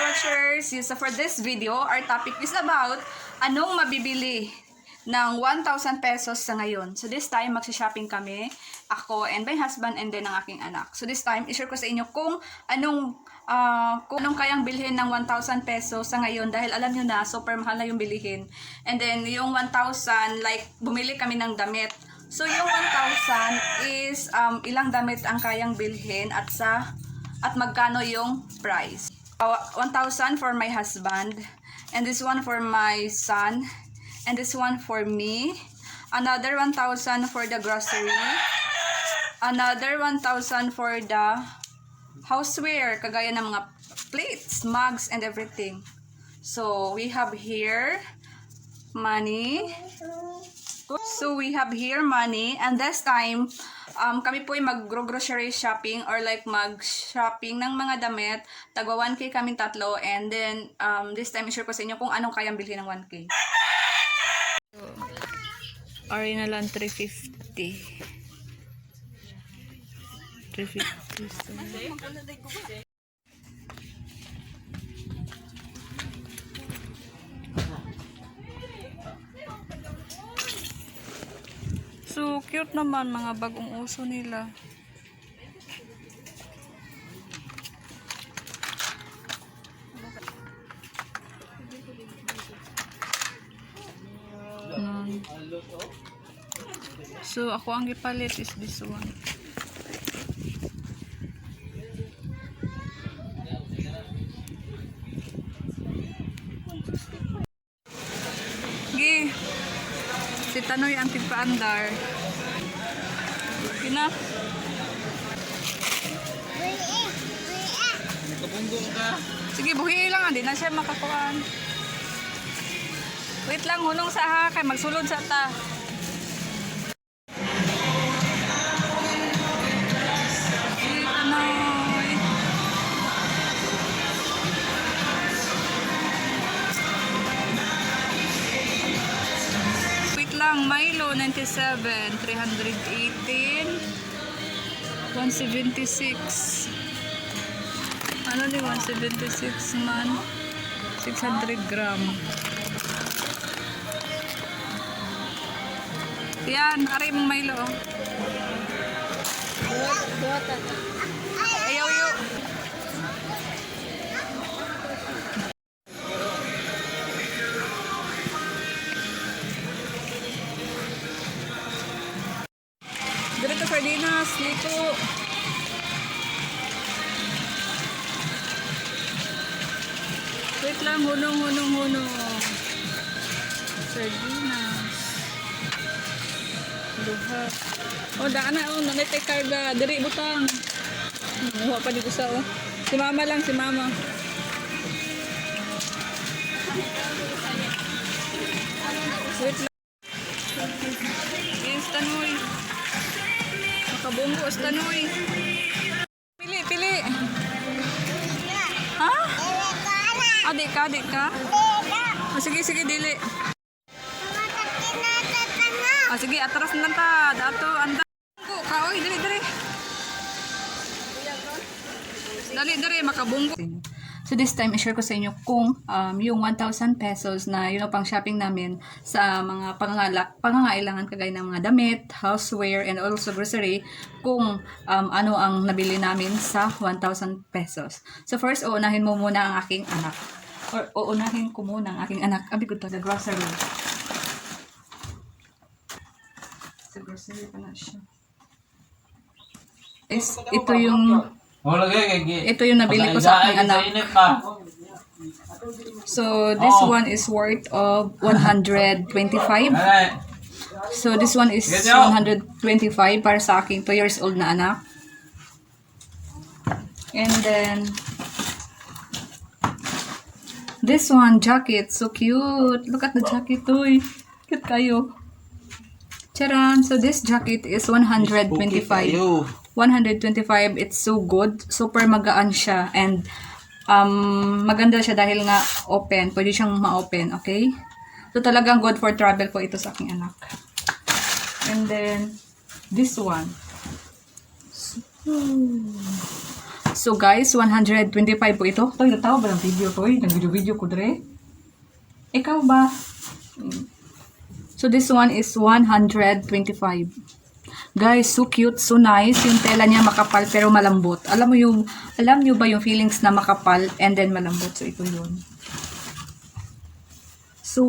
watchers! So for this video, our topic is about anong mabibili ng 1,000 pesos sa ngayon. So this time, magsha-shopping kami, ako and my husband and then ang aking anak. So this time, i-share ko sa inyo kung anong ah, kung anong kayang bilhin ng 1,000 pesos sa ngayon dahil alam nyo na, super mahal na yung bilihin. And then, yung 1,000, like, bumili kami ng damit. So, yung 1,000 is um, ilang damit ang kayang bilhin at sa at magkano yung price. Uh, 1,000 for my husband and this one for my son and this one for me. Another 1,000 for the grocery. Another 1,000 for the houseware, kagaya ng mga plates, mugs, and everything. So, we have here money. So, we have here money. And this time, um, kami po ay mag-grocery shopping or like mag-shopping ng mga damit. Tagwa 1K kami tatlo. And then, um, this time, i-share ko sa inyo kung anong kayang bilhin ng 1K. So, Ari na lang 350. 350. So, cute naman mga bagong uso nila. Yan. So, ako ang gipalit is this one. Gi. Si Tanoy ang tigpaandar. Kina. Kapunggong ka. Sige, buhi lang andi na siya makakuan. Wait lang, hunong sa ha, kay magsulod sa ta. 367, 318, 176. Ano ni 176 man? 600 gram. Yan, ari mong Milo. Duwata. Sardinas, liko. Wait lang, hunong, hunong, hunong. Sardinas. Duha. O, daan na, oh, nanay tay karga. Diri, butang. Muha pa di ko sa, oh. Si mama lang, si mama. Wait lang. Yes, tanoy. Makabunggo, tanoy. Pili, pili. Ha? Adik ka, adik ka? Oh, sige, sige, dili. Ah, sige, atras na ta. Dato, anda. Bunggo ka, oy, dali, dali. Dali, dali, makabunggo. So this time, i-share ko sa inyo kung um, yung 1,000 pesos na ang pang shopping namin sa mga pangangala, pangangailangan kagaya ng mga damit, houseware, and also grocery, kung um, ano ang nabili namin sa 1,000 pesos. So first, uunahin mo muna ang aking anak. Or uunahin ko muna ang aking anak. Abi ko to, the grocery. Sa grocery pa na siya. Is, ito yung ito yung nabili ko sa aking anak. Pa. So this one is worth of 125. Ay, So this one is 125 para sa aking 2 years old na anak. And then this one jacket, so cute. Look at the jacket, oy. Cute kayo. Charan. So this jacket is 125. Ayo. 125 it's so good super magaan siya and um, maganda siya dahil nga open pwede siyang ma-open okay so talagang good for travel po ito sa aking anak and then this one so, guys, 125 po ito. Toy, natawa ba ng video, Toy? Nag-video-video ko, Dre? Ikaw ba? So this one is 125. Guys, so cute, so nice. Yung tela niya makapal pero malambot. Alam mo yung, alam nyo ba yung feelings na makapal and then malambot? So ito yun. So,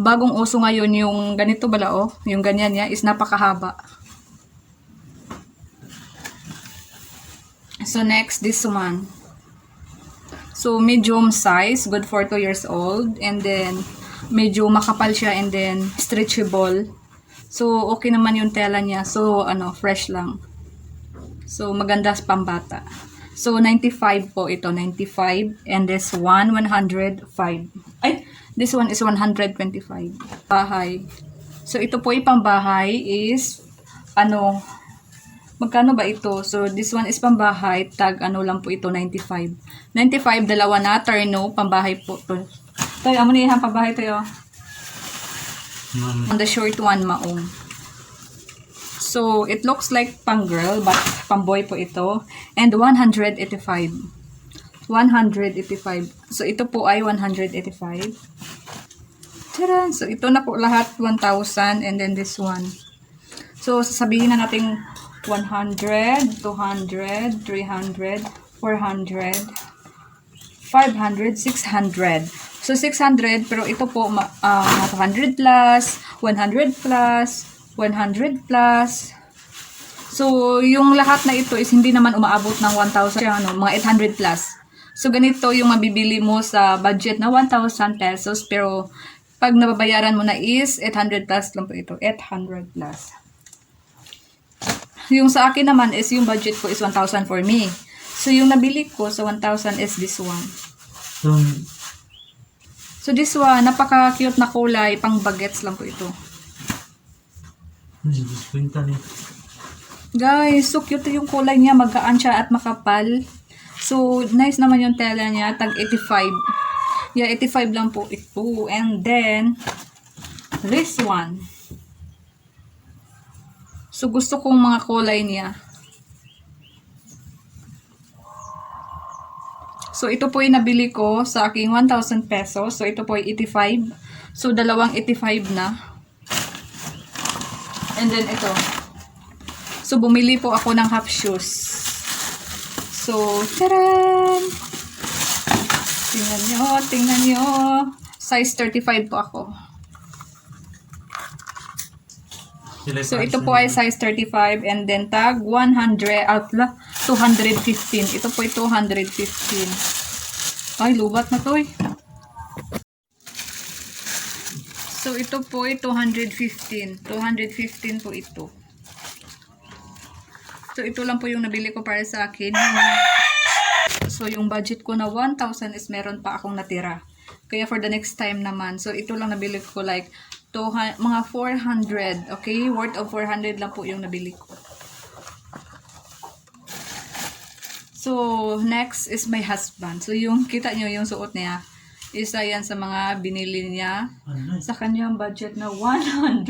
bagong uso ngayon yung ganito bala oh, yung ganyan niya is napakahaba. So next, this one. So medium size, good for 2 years old. And then, medyo makapal siya and then stretchable. So, okay naman yung tela niya. So, ano, fresh lang. So, maganda sa pambata. So, 95 po ito. 95. And this one, 105. Ay, this one is 125. Bahay. So, ito po yung pambahay is, ano, magkano ba ito? So, this one is pambahay. Tag, ano lang po ito, 95. 95, dalawa na. Terno, pambahay po. Tayo, amo yung pambahay tayo. On the short one, maong. So, it looks like pang girl, but pang boy po ito. And 185. 185. So, ito po ay 185. Tara! So, ito na po lahat 1,000 and then this one. So, sasabihin na natin 100, 200, 300, 400, 500, 600. So, 600, pero ito po, ma- ah, 200 plus, 100 plus, 100 plus. So, yung lahat na ito is hindi naman umaabot ng 1,000, siya, ano, mga 800 plus. So, ganito yung mabibili mo sa budget na 1,000 pesos, pero pag nababayaran mo na is 800 plus lang po ito. 800 plus. Yung sa akin naman is yung budget ko is 1,000 for me. So, yung nabili ko sa 1,000 is this one. So, this one, napaka-cute na kulay. Pang bagets lang po ito. Guys, so cute yung kulay niya. Magaan siya at makapal. So, nice naman yung tela niya. Tag 85. Yeah, 85 lang po ito. And then, this one. So, gusto kong mga kulay niya. So, ito po yung nabili ko sa aking 1,000 pesos. So, ito po ay 85. So, dalawang 85 na. And then, ito. So, bumili po ako ng half shoes. So, taran! Tingnan nyo, tingnan nyo. Size 35 po ako. So, ito po ay size 35 and then tag 100, outla, 215. Ito po ay 215. Ay, lubat na to eh. So, ito po ay 215. 215 po ito. So, ito lang po yung nabili ko para sa akin. So, yung budget ko na 1,000 is meron pa akong natira. Kaya for the next time naman, so ito lang nabili ko like to mga 400, okay? Worth of 400 lang po yung nabili ko. So, next is my husband. So, yung kita nyo yung suot niya, isa yan sa mga binili niya sa kanyang budget na 100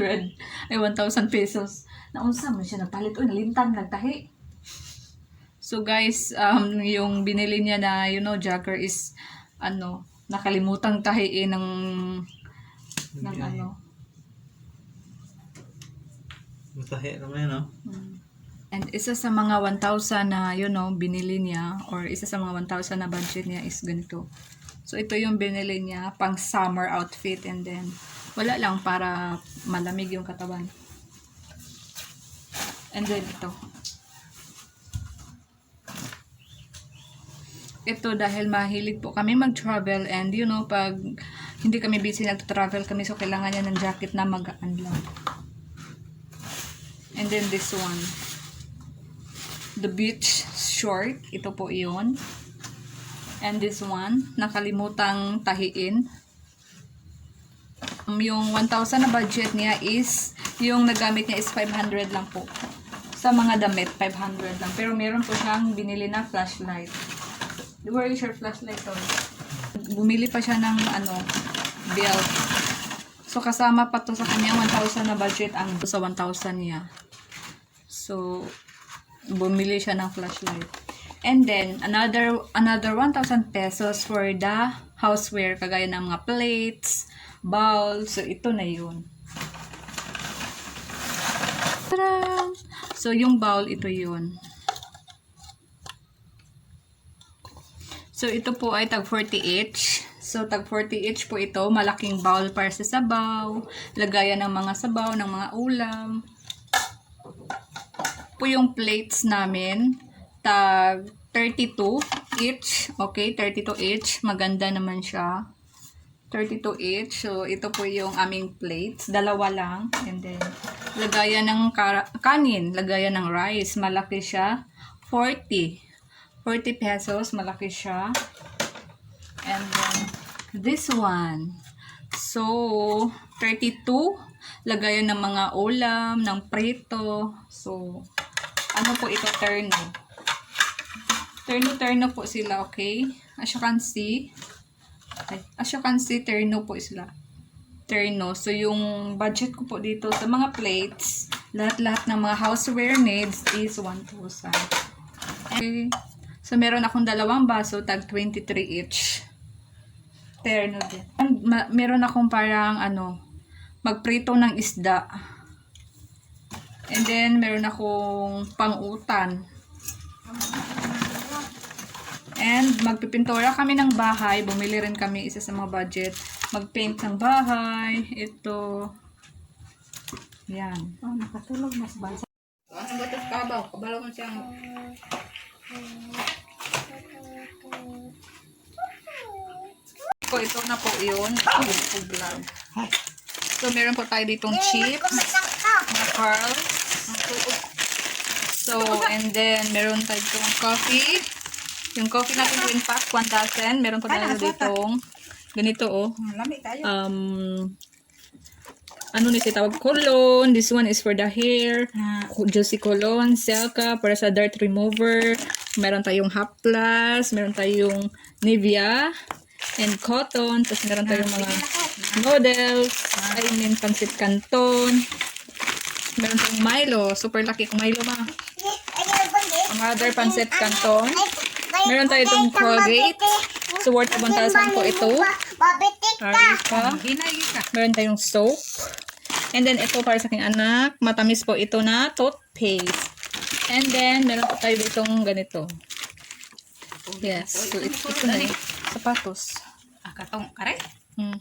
ay 1,000 pesos. Naunsa mo siya nagpalit o nalintang nagtahi. So guys, um, yung binili niya na, you know, jacker is, ano, nakalimutang tahiin ng, ng ano. Matahe naman yun, no? And isa sa mga 1,000 na, you know, binili niya, or isa sa mga 1,000 na budget niya is ganito. So, ito yung binili niya, pang summer outfit, and then, wala lang para malamig yung katawan. And then, ito. Ito dahil mahilig po kami mag-travel and you know, pag hindi kami busy nag-travel kami, so kailangan niya ng jacket na magaan lang. And then this one. The beach short. Ito po iyon. And this one, nakalimutang tahiin. Um, Yung 1,000 na budget niya is, yung nagamit niya is 500 lang po. Sa mga damit, 500 lang. Pero meron po siyang binili na flashlight. Where is your flashlight, Tol? Bumili pa siya ng, ano, belt. So, kasama pa to sa kanya 1,000 na budget ang sa 1,000 niya. So, bumili siya ng flashlight. And then, another another 1,000 pesos for the houseware, kagaya ng mga plates, bowls. So, ito na yun. Tara! So, yung bowl, ito yun. So, ito po ay tag 40 each. So, tag 40 each po ito. Malaking bowl para sa sabaw. Lagayan ng mga sabaw, ng mga ulam. Po yung plates namin. Tag 32 each. Okay, 32 each. Maganda naman siya. 32 each. So, ito po yung aming plates. Dalawa lang. And then, lagayan ng kanin. Lagayan ng rice. Malaki siya. 40. 40 pesos. Malaki siya. And then, this one. So, 32. Lagayan ng mga ulam, ng prito. So, ano po ito? Terno. Terno-terno po sila, okay? As you can see, as you can see, terno po sila. Terno. So, yung budget ko po dito sa mga plates, lahat-lahat ng mga houseware needs is 1,000. Okay. So, meron akong dalawang baso, tag 23 each. Terno din. Meron akong parang, ano, magprito ng isda. And then, meron akong pang-utan. And magpipintura kami ng bahay. Bumili rin kami isa sa mga budget. Magpaint ng bahay. Ito. Yan. Oh, nakatulog mas bansa. Ano ba ito kabaw? Kabalo ko siyang... Po, ito na po yun. Ito po vlog. So, meron po tayo ditong chips. Mga pearls. So, and then, meron tayo coffee. Yung coffee natin po in pack, 1,000. Meron po tayo ditong ganito, oh. Um, ano ni tawag? Cologne. This one is for the hair. Ah. Juicy Cologne, Selka, para sa dirt remover. Meron tayong Hap Plus, meron tayong Nivea, and Cotton. Tapos meron tayong mga noodles, I mean, Pancit Canton. Meron tayong Milo. Super laki kung Milo ma. Another Pancit Canton. Meron tayo itong Colgate. So, worth of 1,000 po ito. Arica. Hinay ka. Meron tayong soap. And then, ito para sa aking anak. Matamis po ito na toothpaste. And then, meron po tayo ditong ganito. Yes. So, ito, ito na. Sapatos. Ah, katong kare. Hmm.